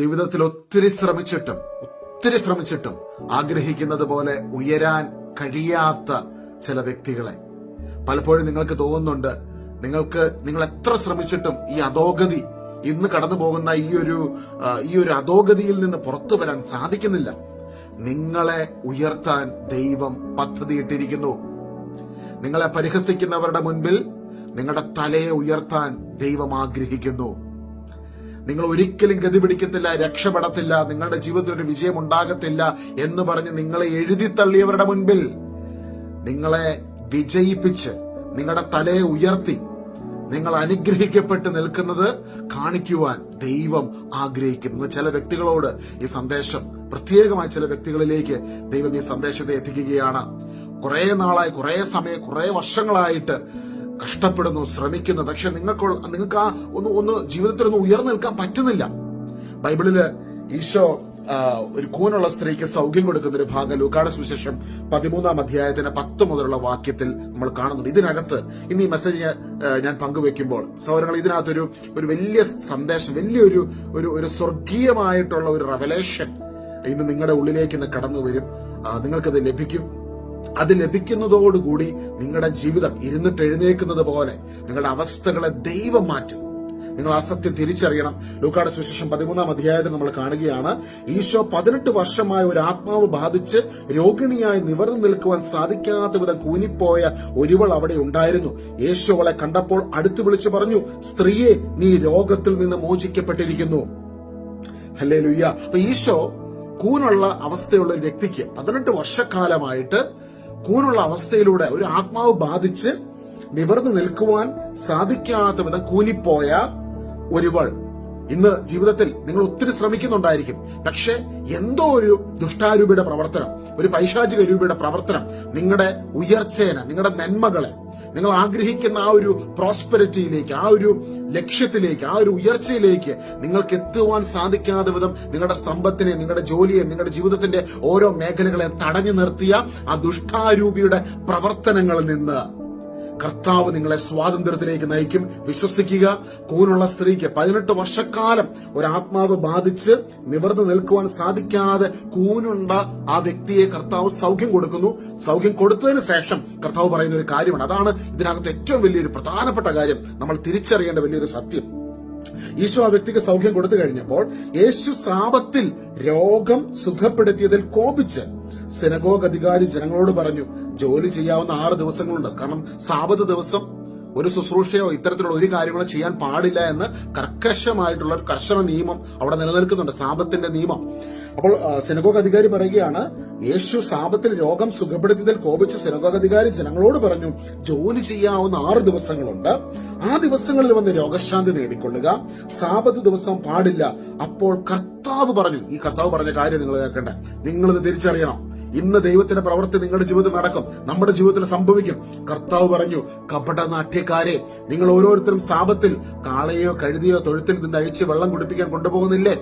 ജീവിതത്തിൽ ഒത്തിരി ശ്രമിച്ചിട്ടും ഒത്തിരി ശ്രമിച്ചിട്ടും ആഗ്രഹിക്കുന്നത് പോലെ ഉയരാൻ കഴിയാത്ത ചില വ്യക്തികളെ. പലപ്പോഴും നിങ്ങൾക്ക് തോന്നുന്നുണ്ട് നിങ്ങൾക്ക് നിങ്ങൾ എത്ര ശ്രമിച്ചിട്ടും ഈ അധോഗതി ഇന്ന് കടന്നു പോകുന്ന ഈ ഒരു ഈ ഒരു അധോഗതിയിൽ നിന്ന് പുറത്തു വരാൻ സാധിക്കുന്നില്ല. നിങ്ങളെ ഉയർത്താൻ ദൈവം പദ്ധതിയിട്ടിരിക്കുന്നു. നിങ്ങളെ പരിഹസിക്കുന്നവരുടെ മുൻപിൽ നിങ്ങളുടെ തലയെ ഉയർത്താൻ ദൈവം ആഗ്രഹിക്കുന്നു. നിങ്ങൾ ഒരിക്കലും ഗതി പിടിക്കത്തില്ല രക്ഷപ്പെടത്തില്ല നിങ്ങളുടെ ജീവിതത്തിൽ ഒരു വിജയം ഉണ്ടാകത്തില്ല എന്ന് പറഞ്ഞ് നിങ്ങളെ എഴുതി തള്ളിയവരുടെ മുൻപിൽ നിങ്ങളെ വിജയിപ്പിച്ച് നിങ്ങളുടെ തലയെ ഉയർത്തി നിങ്ങൾ അനുഗ്രഹിക്കപ്പെട്ട് നിൽക്കുന്നത് കാണിക്കുവാൻ ദൈവം ആഗ്രഹിക്കുന്നു. ചില വ്യക്തികളോട് ഈ സന്ദേശം പ്രത്യേകമായി ചില വ്യക്തികളിലേക്ക് ദൈവം ഈ സന്ദേശത്തെ എത്തിക്കുകയാണ്. കുറെ നാളായി കുറെ സമയം കുറെ വർഷങ്ങളായിട്ട് കഷ്ടപ്പെടുന്നു ശ്രമിക്കുന്നു. പക്ഷെ നിങ്ങൾക്ക് നിങ്ങൾക്ക് ആ ഒന്ന് ഒന്ന് ജീവിതത്തിൽ ഒന്ന് ഉയർന്നു നിൽക്കാൻ പറ്റുന്നില്ല. ബൈബിളിൽ ഈശോ ഒരു കൂനുള്ള സ്ത്രീക്ക് സൗഖ്യം കൊടുക്കുന്ന ഒരു ഭാഗം ലൂക്കാട് സുവിശേഷം പതിമൂന്നാം അധ്യായത്തിന്റെ പത്ത് മുതലുള്ള വാക്യത്തിൽ നമ്മൾ കാണുന്നുണ്ട്. ഇതിനകത്ത് ഇന്ന് ഈ മെസ്സേജ് ഞാൻ, പങ്കുവെക്കുമ്പോൾ സൗരങ്ങൾ ഇതിനകത്തൊരു ഒരു വലിയ സന്ദേശം വലിയൊരു ഒരു ഒരു സ്വർഗീയമായിട്ടുള്ള ഒരു റെവലേഷൻ ഇന്ന് നിങ്ങളുടെ ഉള്ളിലേക്ക് ഇന്ന് കടന്നു വരും. നിങ്ങൾക്കത് ലഭിക്കും. അത് ലഭിക്കുന്നതോടുകൂടി നിങ്ങളുടെ ജീവിതം ഇരുന്നിട്ട് എഴുന്നേക്കുന്നത് പോലെ നിങ്ങളുടെ അവസ്ഥകളെ ദൈവം മാറ്റും. നിങ്ങൾ ആ സത്യം തിരിച്ചറിയണം. ലൂക്കാട് സുശേഷം പതിമൂന്നാം അധ്യായത്തിൽ നമ്മൾ കാണുകയാണ് ഈശോ പതിനെട്ട് വർഷമായ ഒരു ആത്മാവ് ബാധിച്ച് രോഗിണിയായി നിവർന്നു നിൽക്കുവാൻ സാധിക്കാത്ത വിധം കൂനിപ്പോയ ഒരുവൾ അവിടെ ഉണ്ടായിരുന്നു. യേശു അവളെ കണ്ടപ്പോൾ അടുത്തു വിളിച്ചു പറഞ്ഞു സ്ത്രീയെ നീ രോഗത്തിൽ നിന്ന് മോചിക്കപ്പെട്ടിരിക്കുന്നു. ഹല്ലേ ലുയ്യ അപ്പൊ ഈശോ കൂനുള്ള അവസ്ഥയുള്ള ഒരു വ്യക്തിക്ക് പതിനെട്ട് വർഷക്കാലമായിട്ട് കൂനുള്ള അവസ്ഥയിലൂടെ ഒരു ആത്മാവ് ബാധിച്ച് നിവർന്നു നിൽക്കുവാൻ സാധിക്കാത്ത വിധം കൂനിപ്പോയ ഒരുവൾ ഇന്ന് ജീവിതത്തിൽ നിങ്ങൾ ഒത്തിരി ശ്രമിക്കുന്നുണ്ടായിരിക്കും. പക്ഷെ എന്തോ ഒരു ദുഷ്ടാരൂപിയുടെ പ്രവർത്തനം ഒരു പൈശാചിക രൂപയുടെ പ്രവർത്തനം നിങ്ങളുടെ ഉയർച്ചേനെ നിങ്ങളുടെ നന്മകളെ നിങ്ങൾ ആഗ്രഹിക്കുന്ന ആ ഒരു പ്രോസ്പെരിറ്റിയിലേക്ക് ആ ഒരു ലക്ഷ്യത്തിലേക്ക് ആ ഒരു ഉയർച്ചയിലേക്ക് നിങ്ങൾക്ക് എത്തുവാൻ സാധിക്കാതെ വിധം നിങ്ങളുടെ സമ്പത്തിനെ നിങ്ങളുടെ ജോലിയെ നിങ്ങളുടെ ജീവിതത്തിന്റെ ഓരോ മേഖലകളെ തടഞ്ഞു നിർത്തിയ ആ ദുഷ്ടാരൂപിയുടെ പ്രവർത്തനങ്ങളിൽ നിന്ന് കർത്താവ് നിങ്ങളെ സ്വാതന്ത്ര്യത്തിലേക്ക് നയിക്കും. വിശ്വസിക്കുക. കൂനുള്ള സ്ത്രീക്ക് പതിനെട്ട് വർഷക്കാലം ഒരു ആത്മാവ് ബാധിച്ച് നിവർന്നു നിൽക്കുവാൻ സാധിക്കാതെ കൂനുണ്ട ആ വ്യക്തിയെ കർത്താവ് സൗഖ്യം കൊടുക്കുന്നു. സൗഖ്യം കൊടുത്തതിന് ശേഷം കർത്താവ് പറയുന്ന ഒരു കാര്യമാണ്. അതാണ് ഇതിനകത്ത് ഏറ്റവും വലിയൊരു പ്രധാനപ്പെട്ട കാര്യം. നമ്മൾ തിരിച്ചറിയേണ്ട വലിയൊരു സത്യം. ഈശോ ആ വ്യക്തിക്ക് സൗഖ്യം കൊടുത്തു കഴിഞ്ഞപ്പോൾ യേശു സാപത്തിൽ രോഗം സുഖപ്പെടുത്തിയതിൽ കോപിച്ച് സെനഗോഗ് അധികാരി ജനങ്ങളോട് പറഞ്ഞു ജോലി ചെയ്യാവുന്ന ആറ് ദിവസങ്ങളുണ്ട്. കാരണം സാപത്ത് ദിവസം ഒരു ശുശ്രൂഷയോ ഇത്തരത്തിലുള്ള ഒരു കാര്യങ്ങളോ ചെയ്യാൻ പാടില്ല എന്ന് കർക്കശമായിട്ടുള്ള ഒരു കർശന നിയമം അവിടെ നിലനിൽക്കുന്നുണ്ട് സാപത്തിന്റെ നിയമം. അപ്പോൾ സെനഗോഗ് അധികാരി പറയുകയാണ് യേശു സാപത്തിൽ രോഗം സുഖപ്പെടുത്തിയതിൽ കോപിച്ച് സെനഗോഗ് അധികാരി ജനങ്ങളോട് പറഞ്ഞു ജോലി ചെയ്യാവുന്ന ആറ് ദിവസങ്ങളുണ്ട്. ആ ദിവസങ്ങളിൽ വന്ന് രോഗശാന്തി നേടിക്കൊള്ളുക. സാപത്ത് ദിവസം പാടില്ല. അപ്പോൾ കർത്താവ് പറഞ്ഞു ഈ കർത്താവ് പറഞ്ഞ കാര്യം നിങ്ങൾ കേൾക്കണ്ടേ. നിങ്ങളിത് തിരിച്ചറിയണം. ഇന്ന് ദൈവത്തിന്റെ പ്രവൃത്തി നിങ്ങളുടെ ജീവിതത്തിൽ നടക്കും. നമ്മുടെ ജീവിതത്തിൽ സംഭവിക്കും. കർത്താവ് പറഞ്ഞു കപട നാട്യക്കാരെ നിങ്ങൾ ഓരോരുത്തരും സാപത്തിൽ കാളയോ കഴുതിയോ തൊഴുത്തിൽ നിന്ന് അഴിച്ച് വെള്ളം കുടിപ്പിക്കാൻ കൊണ്ടുപോകുന്നില്ലേ?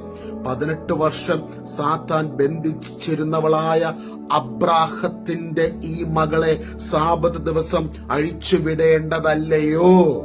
പതിനെട്ട് വർഷം സാത്താൻ ബന്ധിച്ചിരുന്നവളായ അബ്രാഹത്തിന്റെ ഈ മകളെ സാപത്ത് ദിവസം അഴിച്ചുവിടേണ്ടതല്ലയോ?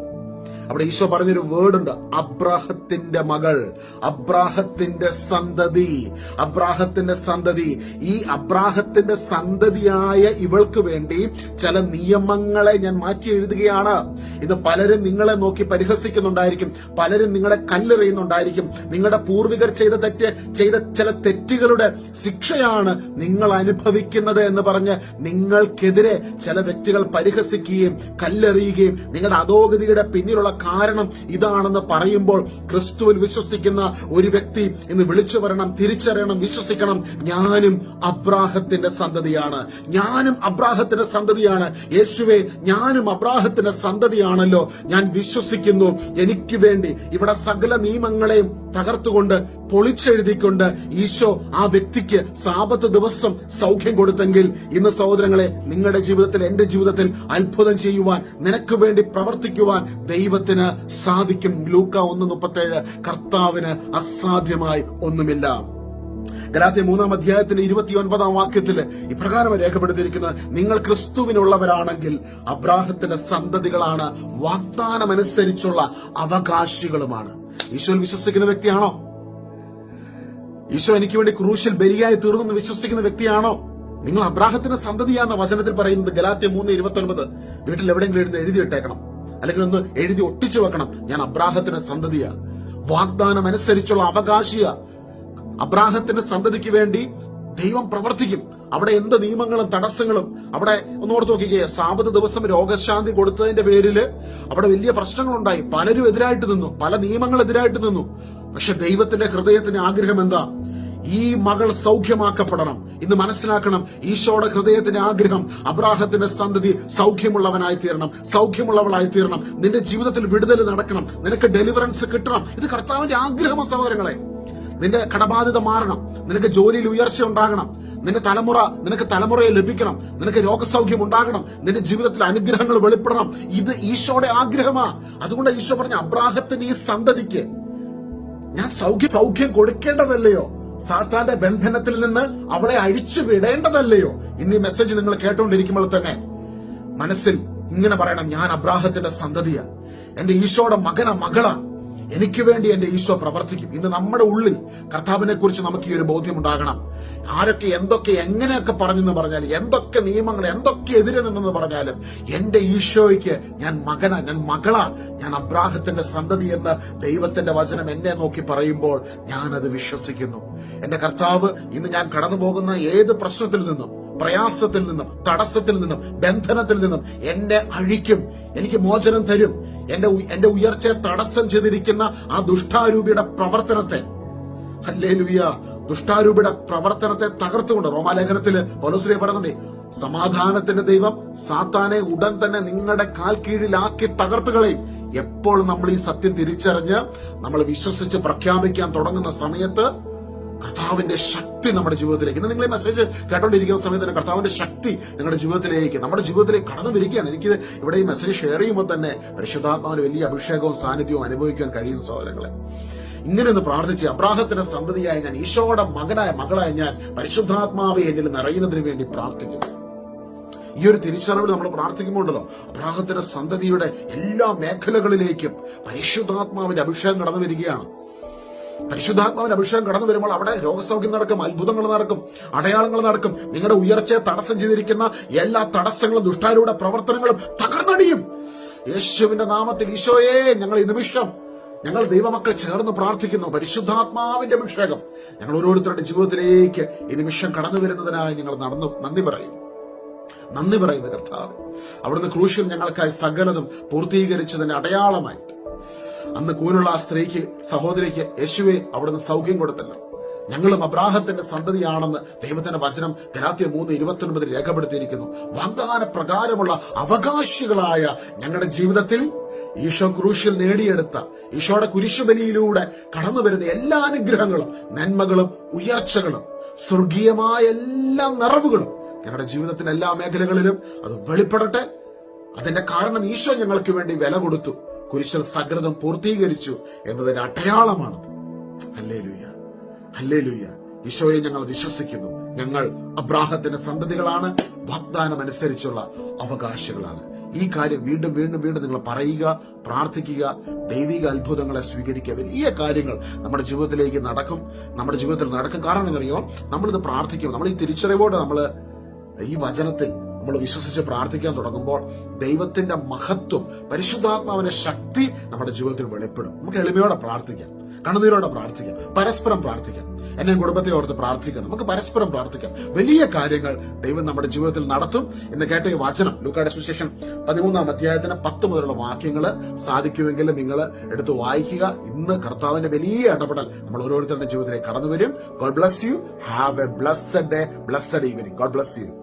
അവിടെ ഈശോ പറഞ്ഞൊരു വേർഡ് ഉണ്ട്. അബ്രാഹത്തിന്റെ മകൾ അബ്രാഹത്തിന്റെ സന്തതി അബ്രാഹത്തിന്റെ സന്തതി. ഈ അബ്രാഹത്തിന്റെ സന്തതിയായ ഇവൾക്ക് വേണ്ടി ചില നിയമങ്ങളെ ഞാൻ മാറ്റി എഴുതുകയാണ്. ഇത് പലരും നിങ്ങളെ നോക്കി പരിഹസിക്കുന്നുണ്ടായിരിക്കും. പലരും നിങ്ങളെ കല്ലെറിയുന്നുണ്ടായിരിക്കും. നിങ്ങളുടെ പൂർവികർ ചെയ്ത തെറ്റ് ചെയ്ത ചില തെറ്റുകളുടെ ശിക്ഷയാണ് നിങ്ങൾ അനുഭവിക്കുന്നത് എന്ന് പറഞ്ഞ് നിങ്ങൾക്കെതിരെ ചില വ്യക്തികൾ പരിഹസിക്കുകയും കല്ലെറിയുകയും നിങ്ങളുടെ അധോഗതിയുടെ പിന്നിലുള്ള കാരണം ഇതാണെന്ന് പറയുമ്പോൾ ക്രിസ്തുവിൽ വിശ്വസിക്കുന്ന ഒരു വ്യക്തി ഇന്ന് വിളിച്ചു വരണം തിരിച്ചറിയണം വിശ്വസിക്കണം. ഞാനും അബ്രാഹത്തിന്റെ സന്തതിയാണ്. ഞാനും അബ്രാഹത്തിന്റെ സന്തതിയാണ്. യേശുവെ ഞാനും അബ്രാഹത്തിന്റെ സന്തതിയാണല്ലോ. ഞാൻ വിശ്വസിക്കുന്നു. എനിക്ക് വേണ്ടി ഇവിടെ സകല നിയമങ്ങളെയും തകർത്തുകൊണ്ട് പൊളിച്ചെഴുതിക്കൊണ്ട് ഈശോ ആ വ്യക്തിക്ക് സാപത്ത് ദിവസം സൗഖ്യം കൊടുത്തെങ്കിൽ ഇന്ന് സഹോദരങ്ങളെ നിങ്ങളുടെ ജീവിതത്തിൽ എന്റെ ജീവിതത്തിൽ അത്ഭുതം ചെയ്യുവാൻ നിനക്ക് വേണ്ടി പ്രവർത്തിക്കുവാൻ ദൈവത്തിന് സാധിക്കും. ലൂക്ക ഒന്ന് മുപ്പത്തേഴ്. കർത്താവിന് അസാധ്യമായി ഒന്നുമില്ല. ഗലാത്തി മൂന്നാം അധ്യായത്തിന്റെ ഇരുപത്തിയൊൻപതാം വാക്യത്തിൽ ഇപ്രകാരം രേഖപ്പെടുത്തിയിരിക്കുന്നത് നിങ്ങൾ ക്രിസ്തുവിനുള്ളവരാണെങ്കിൽ അബ്രാഹത്തിന്റെ സന്തതികളാണ്. വാഗ്ദാനമനുസരിച്ചുള്ള അവകാശികളുമാണ്. ഈശോയിൽ വിശ്വസിക്കുന്ന വ്യക്തിയാണോ? ഈശോ എനിക്ക് വേണ്ടി ക്രൂശിൽ ബലിയായി തീർന്നു വിശ്വസിക്കുന്ന വ്യക്തിയാണോ? നിങ്ങൾ അബ്രാഹത്തിന്റെ സന്തതിയാണെന്ന വചനത്തിൽ പറയുന്നത് ഗലാത്തി മൂന്ന് ഇരുപത്തി ഒൻപത് വീട്ടിൽ എവിടെയെങ്കിലും എഴുതി എഴുതിയിട്ടേക്കണം. അല്ലെങ്കിൽ ഒന്ന് എഴുതി ഒട്ടിച്ചു വെക്കണം. ഞാൻ അബ്രാഹത്തിന്റെ സന്തതിയാ. വാഗ്ദാനം അനുസരിച്ചുള്ള അവകാശിയ. അബ്രാഹത്തിന്റെ സന്തതിക്ക് വേണ്ടി ദൈവം പ്രവർത്തിക്കും. അവിടെ എന്ത് നിയമങ്ങളും തടസ്സങ്ങളും? അവിടെ ഒന്നോർത്ത് നോക്കിക്കേ സാപത്ത് ദിവസം രോഗശാന്തി കൊടുത്തതിന്റെ പേരിൽ അവിടെ വലിയ പ്രശ്നങ്ങളുണ്ടായി. പലരും എതിരായിട്ട് നിന്നു. പല നിയമങ്ങൾ എതിരായിട്ട് നിന്നു. പക്ഷെ ദൈവത്തിന്റെ ഹൃദയത്തിന് ആഗ്രഹം എന്താ? ഈ മകൾ സൗഖ്യമാക്കപ്പെടണം. ഇന്ന് മനസ്സിലാക്കണം ഈശോയുടെ ഹൃദയത്തിന്റെ ആഗ്രഹം അബ്രാഹത്തിന്റെ സന്തതി സൗഖ്യമുള്ളവനായി തീരണം സൗഖ്യമുള്ളവളായി തീരണം നിന്റെ ജീവിതത്തിൽ വിടുതൽ നടക്കണം നിനക്ക് ഡെലിവറൻസ് കിട്ടണം. ഇത് കർത്താവിന്റെ ആഗ്രഹം സഹോദരങ്ങളെ. നിന്റെ കടബാധ്യത മാറണം നിനക്ക് ജോലിയിൽ ഉയർച്ച ഉണ്ടാകണം നിന്റെ തലമുറ നിനക്ക് തലമുറയെ ലഭിക്കണം നിനക്ക് രോഗസൗഖ്യം ഉണ്ടാകണം നിന്റെ ജീവിതത്തിൽ അനുഗ്രഹങ്ങൾ വെളിപ്പെടണം. ഇത് ഈശോയുടെ ആഗ്രഹമാ. അതുകൊണ്ട് ഈശോ പറഞ്ഞ അബ്രാഹത്തിന്റെ ഈ സന്തതിക്ക് ഞാൻ സൗഖ്യം സൗഖ്യം കൊടുക്കേണ്ടതല്ലയോ? സാത്താന്റെ ബന്ധനത്തിൽ നിന്ന് അവളെ അഴിച്ചു വിടേണ്ടതല്ലയോ? ഇന്ന് മെസ്സേജ് നിങ്ങൾ കേട്ടോണ്ടിരിക്കുമ്പോൾ തന്നെ മനസ്സിൽ ഇങ്ങനെ പറയണം ഞാൻ അബ്രാഹത്തിന്റെ സന്തതിയ. എന്റെ ഈശോയുടെ മകന മകളാ. എനിക്ക് വേണ്ടി എന്റെ ഈശോ പ്രവർത്തിക്കും. ഇന്ന് നമ്മുടെ ഉള്ളിൽ കർത്താവിനെ കുറിച്ച് നമുക്ക് ഈ ഒരു ബോധ്യം ഉണ്ടാകണം ആരൊക്കെ എന്തൊക്കെ എങ്ങനെയൊക്കെ പറഞ്ഞെന്ന് പറഞ്ഞാലും എന്തൊക്കെ നിയമങ്ങൾ എന്തൊക്കെ എതിരെ നിന്നെന്ന് പറഞ്ഞാലും എന്റെ ഈശോയ്ക്ക് ഞാൻ മകനാ ഞാൻ മകളാ ഞാൻ അബ്രാഹത്തിന്റെ സന്തതി എന്ന് ദൈവത്തിന്റെ വചനം എന്നെ നോക്കി പറയുമ്പോൾ ഞാൻ അത് വിശ്വസിക്കുന്നു. എന്റെ കർത്താവ് ഇന്ന് ഞാൻ കടന്നു പോകുന്ന ഏത് പ്രശ്നത്തിൽ നിന്നും പ്രയാസത്തിൽ നിന്നും തടസ്സത്തിൽ നിന്നും ബന്ധനത്തിൽ നിന്നും എന്നെ അഴിക്കും. എനിക്ക് മോചനം തരും. എന്റെ എന്റെ ഉയർച്ചയെ തടസ്സം ചെയ്തിരിക്കുന്ന ആ ദുഷ്ടാരൂപിയുടെ പ്രവർത്തനത്തെ അല്ലേ ഹല്ലേലൂയ ദുഷ്ടാരൂപിയുടെ പ്രവർത്തനത്തെ തകർത്തുകൊണ്ട് റോമാലേഖനത്തിൽ പൗലോസ്ലിയ പറഞ്ഞേ സമാധാനത്തിന്റെ ദൈവം സാത്താനെ ഉടൻ തന്നെ നിങ്ങളുടെ കാൽ കീഴിലാക്കി തകർത്തുകളെയും. എപ്പോൾ നമ്മൾ ഈ സത്യം തിരിച്ചറിഞ്ഞ് നമ്മൾ വിശ്വസിച്ച് പ്രഖ്യാപിക്കാൻ തുടങ്ങുന്ന സമയത്ത് കർത്താവിന്റെ ശക്തി നമ്മുടെ ജീവിതത്തിലേക്ക്. ഇന്ന് നിങ്ങളെ മെസ്സേജ് കേട്ടോണ്ടിരിക്കുന്ന സമയത്ത് തന്നെ കർത്താവിന്റെ ശക്തി നിങ്ങളുടെ ജീവിതത്തിലേക്ക് നമ്മുടെ ജീവിതത്തിലേക്ക് കടന്നു വരികയാണ് എനിക്ക് ഇവിടെ ഈ മെസ്സേജ് ഷെയർ ചെയ്യുമ്പോൾ തന്നെ പരിശുദ്ധാത്മാവിന് വലിയ അഭിഷേകവും സാന്നിധ്യവും അനുഭവിക്കാൻ കഴിയുന്ന സഹോദരങ്ങളെ. ഇങ്ങനെ ഒന്ന് പ്രാർത്ഥിച്ച് അബ്രാഹത്തിന്റെ സന്തതിയായ ഞാൻ ഈശോയുടെ മകനായ മകളായ ഞാൻ പരിശുദ്ധാത്മാവെ എന്നിൽ നിറയുന്നതിന് വേണ്ടി പ്രാർത്ഥിക്കുന്നു. ഈ ഒരു തിരിച്ചറിവിൽ നമ്മൾ പ്രാർത്ഥിക്കുമ്പോണ്ടല്ലോ അബ്രാഹത്തിന്റെ സന്തതിയുടെ എല്ലാ മേഖലകളിലേക്കും പരിശുദ്ധാത്മാവിന്റെ അഭിഷേകം കടന്നു വരികയാണ് പരിശുദ്ധാത്മാവിന്റെ അഭിഷേകം കടന്നു വരുമ്പോൾ അവിടെ രോഗസൗഖ്യം നടക്കും അത്ഭുതങ്ങൾ നടക്കും അടയാളങ്ങൾ നടക്കും. നിങ്ങളുടെ ഉയർച്ചയെ തടസ്സം ചെയ്തിരിക്കുന്ന എല്ലാ തടസ്സങ്ങളും ദുഷ്ടാരുടെ പ്രവർത്തനങ്ങളും തകർന്നടിയും. യേശുവിന്റെ നാമത്തിൽ ഈശോയെ ഞങ്ങൾ ഈ നിമിഷം ഞങ്ങൾ ദൈവമക്കൾ ചേർന്ന് പ്രാർത്ഥിക്കുന്നു. പരിശുദ്ധാത്മാവിന്റെ അഭിഷേകം. ഞങ്ങൾ ഓരോരുത്തരുടെ ജീവിതത്തിലേക്ക് ഈ നിമിഷം കടന്നു വരുന്നതിനായി ഞങ്ങൾ നടന്നു. നന്ദി പറയുന്നു നന്ദി പറയുന്ന കർത്താവ്. അവിടുന്ന് ക്രൂശിൽ ഞങ്ങൾക്കായി സകലതും പൂർത്തീകരിച്ചതിന്റെ അടയാളമായിട്ട്. അന്ന് കൂനുള്ള ആ സ്ത്രീക്ക് സഹോദരിക്ക് യേശുവെ അവിടുന്ന് സൗഖ്യം കൊടുത്തല്ലോ. ഞങ്ങളും അബ്രാഹത്തിന്റെ സന്തതിയാണെന്ന് ദൈവത്തിന്റെ വചനം ഗലാത്യ മൂന്ന് ഇരുപത്തിയൊൻപതിൽ രേഖപ്പെടുത്തിയിരിക്കുന്നു. വാഗ്ദാന പ്രകാരമുള്ള അവകാശികളായ ഞങ്ങളുടെ ജീവിതത്തിൽ ഈശോ ക്രൂശിൽ നേടിയെടുത്ത ഈശോയുടെ കുരിശുബലിയിലൂടെ കടന്നു വരുന്ന എല്ലാ അനുഗ്രഹങ്ങളും നന്മകളും ഉയർച്ചകളും സ്വർഗീയമായ എല്ലാ നിറവുകളും ഞങ്ങളുടെ ജീവിതത്തിന്റെ എല്ലാ മേഖലകളിലും അത് വെളിപ്പെടട്ടെ. അതിന്റെ കാരണം ഈശോ ഞങ്ങൾക്ക് വേണ്ടി വില കൊടുത്തു. കുരിശിൽ സകൃതം പൂർത്തീകരിച്ചു എന്നതിന്റെ അടയാളമാണ് ഹല്ലേലൂയ. ഹല്ലേലൂയ. ഈശോയെ ഞങ്ങൾ വിശ്വസിക്കുന്നു. ഞങ്ങൾ അബ്രാഹത്തിന്റെ സന്തതികളാണ്. വാഗ്ദാനം അനുസരിച്ചുള്ള അവകാശികളാണ്. ഈ കാര്യം വീണ്ടും വീണ്ടും വീണ്ടും നിങ്ങൾ പറയുക പ്രാർത്ഥിക്കുക ദൈവിക അത്ഭുതങ്ങളെ സ്വീകരിക്കുക. വലിയ കാര്യങ്ങൾ നമ്മുടെ ജീവിതത്തിലേക്ക് നടക്കും. നമ്മുടെ ജീവിതത്തിൽ നടക്കും. കാരണം എന്നറിയോ നമ്മളിത് പ്രാർത്ഥിക്കും. നമ്മൾ ഈ തിരിച്ചറിവോടെ നമ്മൾ ഈ വചനത്തിൽ നമ്മൾ വിശ്വസിച്ച് പ്രാർത്ഥിക്കാൻ തുടങ്ങുമ്പോൾ ദൈവത്തിന്റെ മഹത്വം പരിശുദ്ധാത്മാവിന്റെ ശക്തി നമ്മുടെ ജീവിതത്തിൽ വെളിപ്പെടും. നമുക്ക് എളിമയോടെ പ്രാർത്ഥിക്കാം കണ്ണുനീരോടെ പ്രാർത്ഥിക്കാം പരസ്പരം പ്രാർത്ഥിക്കാം. എന്നെ കുടുംബത്തെ ഓർത്ത് പ്രാർത്ഥിക്കണം. നമുക്ക് പരസ്പരം പ്രാർത്ഥിക്കാം. വലിയ കാര്യങ്ങൾ ദൈവം നമ്മുടെ ജീവിതത്തിൽ നടത്തും എന്ന് കേട്ട ഈ വചനം ലൂക്കാട് അസോസിയേഷൻ പതിമൂന്നാം അധ്യായത്തിന് പത്ത് മുതലുള്ള വാക്യങ്ങൾ സാധിക്കുമെങ്കിൽ നിങ്ങൾ എടുത്ത് വായിക്കുക. ഇന്ന് കർത്താവിന്റെ വലിയ ഇടപെടൽ നമ്മൾ ഓരോരുത്തരുടെ ജീവിതത്തിലേക്ക് കടന്നു വരും God bless you have a blessed day blessed evening God bless you